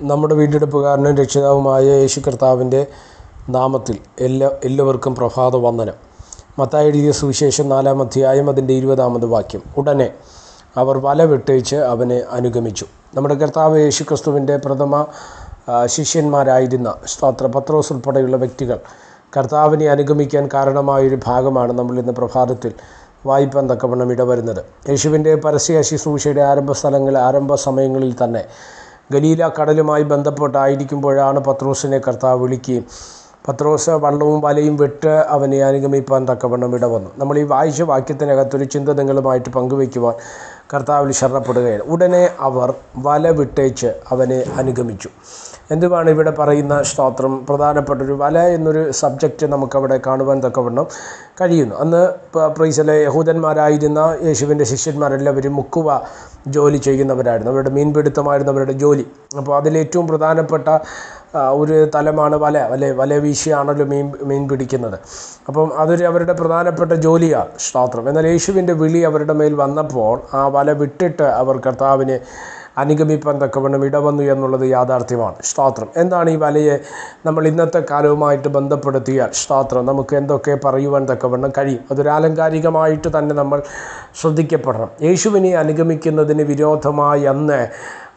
നമ്മുടെ വീണ്ടെടുപ്പുകാരനും രക്ഷിതാവുമായ യേശു കർത്താവിന്റെ നാമത്തിൽ എല്ലാ എല്ലാവർക്കും പ്രഭാത വന്ദനം മത്തായി എഴുതിയ സുവിശേഷം നാലാം അധ്യായം അതിന്റെ ഇരുപതാമത് വാക്യം. ഉടനെ അവർ വല വിട്ടേച്ച് അവനെ അനുഗമിച്ചു. നമ്മുടെ കർത്താവ് യേശു ക്രിസ്തുവിന്റെ പ്രഥമ ശിഷ്യന്മാരായിരുന്ന സ്തോത്ര പത്രോസ് ഉൾപ്പെടെയുള്ള വ്യക്തികൾ കർത്താവിനെ അനുഗമിക്കാൻ കാരണമായൊരു ഭാഗമാണ് നമ്മൾ ഇന്ന് പ്രഭാതത്തിൽ വായ്പാൻ തക്കവണ്ണം ഇടവരുന്നത്. യേശുവിന്റെ പരസ്യ ശുശ്രൂഷയുടെ ആരംഭ സ്ഥലങ്ങളിൽ ആരംഭ സമയങ്ങളിൽ തന്നെ ഗലീല കടലുമായി ബന്ധപ്പെട്ടായിരിക്കുമ്പോഴാണ് പത്രോസിനെ കർത്താവ് വിളിക്കുകയും പത്രോസ് വള്ളവും വലയും വിട്ട് അവനെ അനുഗമിപ്പാൻ തക്കവണ്ണം ഇടവന്നു. നമ്മൾ ഈ വായിച്ച വാക്യത്തിനകത്തൊരു ചിന്ത നിങ്ങളുമായിട്ട് പങ്കുവയ്ക്കുവാൻ കർത്താവിൽ ശരണപ്പെടുകയാണ്. ഉടനെ അവർ വല വിട്ടേച്ച് അവനെ അനുഗമിച്ചു. എന്തുവാണ് ഇവിടെ പറയുന്ന സ്തോത്രം? പ്രധാനപ്പെട്ടൊരു വല എന്നൊരു സബ്ജക്റ്റ് നമുക്കവിടെ കാണുവാൻ തക്കവണ്ണം കഴിയുന്നു. അന്ന് പ്രീസിലെ യഹൂദന്മാരായിരുന്ന യേശുവിന്റെ ശിഷ്യന്മാരെല്ലാവരും മുക്കുവ ജോലി ചെയ്യുന്നവരായിരുന്നു. അവരുടെ മീൻപിടുത്തമായിരുന്നു അവരുടെ ജോലി. അപ്പോൾ അതിലേറ്റവും പ്രധാനപ്പെട്ട ഒരു തലമാണ് വല വല വല വീശിയാണല്ലോ മീൻ മീൻ പിടിക്കുന്നത്. അപ്പം അതൊരു അവരുടെ പ്രധാനപ്പെട്ട ജോലിയാണ് സ്തോത്രം. എന്നാൽ യേശുവിന്റെ വിളി അവരുടെ മേൽ വന്നപ്പോൾ ആ വല വിട്ടിട്ട് അവർ കർത്താവിനെ അനുഗമിപ്പാൻ തക്കവണ്ണം ഇടവന്നു എന്നുള്ളത് യാഥാർത്ഥ്യമാണ്. സ്തോത്രം. എന്താണ് ഈ വലയെ നമ്മൾ ഇന്നത്തെ കാലവുമായിട്ട് ബന്ധപ്പെടുത്തിയാൽ സ്തോത്രം? നമുക്ക് എന്തൊക്കെ പറയുവാൻ തക്കവണ്ണം കഴിയും? അതൊരു ആലങ്കാരികമായിട്ട് തന്നെ നമ്മൾ ശ്രദ്ധിക്കപ്പെടണം. യേശുവിനെ അനുഗമിക്കുന്നതിന് വിരോധമായി അന്ന്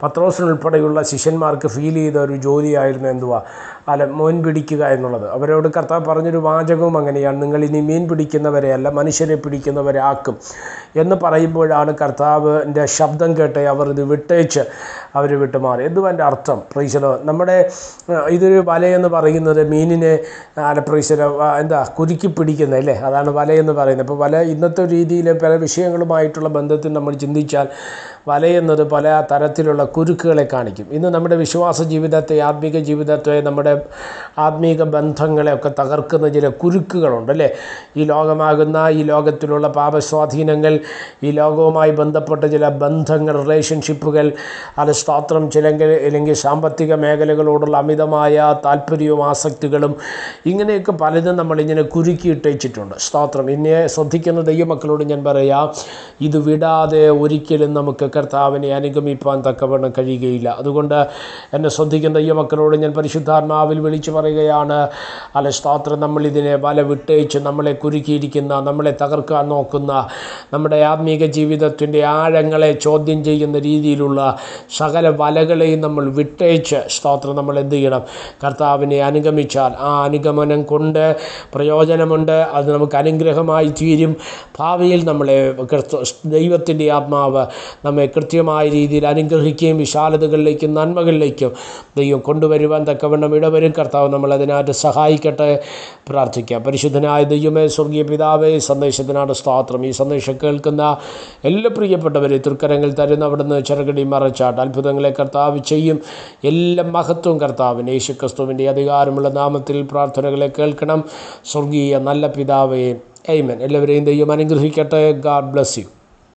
പത്രോസിനുൾപ്പെടെയുള്ള ശിഷ്യന്മാർക്ക് ഫീൽ ചെയ്ത ഒരു ജോലിയായിരുന്നു എന്തുവാ? അല്ല മോൻ പിടിക്കുക എന്നുള്ളത്. അവരോട് കർത്താവ് പറഞ്ഞൊരു വാചകവും അങ്ങനെയാണ്. നിങ്ങൾ ഇനി മീൻ പിടിക്കുന്നവരെ അല്ല മനുഷ്യരെ പിടിക്കുന്നവരെ ആക്കും. എന്ന് പറയുമ്പോഴാണ് കർത്താവിന്റെ ശബ്ദം കേട്ട് അവർ ഇത് വിട്ടേച്ച് അവർ വിട്ടുമാറി. എന്തുവാ എന്റെ അർത്ഥം? പ്രൈസലോ നമ്മുടെ ഇതൊരു വലയെന്ന് പറയുന്നത് മീനിനെ അല്ല പ്രൈസലോ എന്താ കുരുക്കി പിടിക്കുന്നത് അല്ലേ? അതാണ് വലയെന്ന് പറയുന്നത്. അപ്പോൾ വല ഇന്നത്തെ രീതിയിൽ പല വിഷയങ്ങളുമായിട്ടുള്ള ബന്ധത്തിൽ നമ്മൾ ചിന്തിച്ചാൽ വലയെന്നത് പല തരത്തിലുള്ള കുരുക്കുകളെ കാണിക്കും. ഇന്ന് നമ്മുടെ വിശ്വാസ ജീവിതത്തെ ആത്മീക ജീവിതത്തെ നമ്മുടെ ആത്മീക ബന്ധങ്ങളെ ഒക്കെ തകർക്കുന്ന ചില കുരുക്കുകളുണ്ട് അല്ലേ? ഈ ലോകമാകുന്ന ഈ ലോകത്തിലുള്ള പാപസ്വാധീനങ്ങൾ ഈ ലോകവുമായി ബന്ധപ്പെട്ട ചില ബന്ധങ്ങൾ റിലേഷൻഷിപ്പുകൾ അത് സ്തോത്രം ചിലെങ്കിൽ അല്ലെങ്കിൽ സാമ്പത്തിക മേഖലകളോടുള്ള അമിതമായ താല്പര്യവും ആസക്തികളും ഇങ്ങനെയൊക്കെ പലതും നമ്മളിങ്ങനെ കുരുക്കിയിട്ടേച്ചിട്ടുണ്ട് സ്തോത്രം. ഇന്നെ ശ്രദ്ധിക്കുന്ന ദൈവമക്കളോട് ഞാൻ പറയാം ഇത് വിടാതെ ഒരിക്കലും നമുക്ക് കർത്താവിനെ അനുഗമിപ്പാൻ തക്കവണ്ണം കഴിയുകയില്ല. അതുകൊണ്ട് എന്നെ ശ്രദ്ധിക്കുന്ന ദൈവമക്കളോട് ഞാൻ പരിശുദ്ധാത്മാവിൽ വിളിച്ചു പറയുകയാണ്. അല്ല സ്തോത്രം നമ്മളിതിനെ വല വിട്ടേച്ച് നമ്മളെ കുരുക്കിയിരിക്കുന്ന നമ്മളെ തകർക്കാൻ നോക്കുന്ന നമ്മുടെ ആത്മീക ജീവിതത്തിന്റെ ആഴങ്ങളെ ചോദ്യം ചെയ്യുന്ന രീതിയിലുള്ള സകല വലകളെയും നമ്മൾ വിട്ടേച്ച് സ്തോത്രം നമ്മൾ എന്ത് ചെയ്യണം? കർത്താവിനെ അനുഗമിച്ചാൽ ആ അനുഗമനം കൊണ്ട് പ്രയോജനമുണ്ട്. അത് നമുക്ക് അനുഗ്രഹമായി തീരും. ഭാവിയിൽ നമ്മളെ ദൈവത്തിന്റെ ആത്മാവ് നമ്മെ കൃത്യമായ രീതിയിൽ അനുഗ്രഹിക്കുകയും വിശാലതകളിലേക്കും നന്മകളിലേക്കും ദൈവം കൊണ്ടുവരുവാൻ തക്കവണ്ണം ഇടവരും. കർത്താവ് നമ്മളതിനായിട്ട് സഹായിക്കട്ടെ. പ്രാർത്ഥിക്കാം. പരിശുദ്ധനായ ദൈവമേ സ്വർഗീയ പിതാവേ സന്ദേശത്തിനാണ് സ്തോത്രം. ഈ സന്ദേശം കേൾക്കുന്ന എല്ലാ പ്രിയപ്പെട്ടവരെ തൃക്കരങ്ങൾ തരുന്ന അവിടുന്ന് ചെറുകടി മറച്ചാട്ട് അത്ഭുതങ്ങളെ കർത്താവ് ചെയ്യും. എല്ലാ മഹത്വം കർത്താവിന് യേശു ക്രിസ്തുവിന്റെ അധികാരമുള്ള നാമത്തിൽ പ്രാർത്ഥനകളെ കേൾക്കണം. സ്വർഗീയ നല്ല പിതാവേ എയ്മൻ എല്ലാവരെയും ദൈവം അനുഗ്രഹിക്കട്ടെ. God bless you.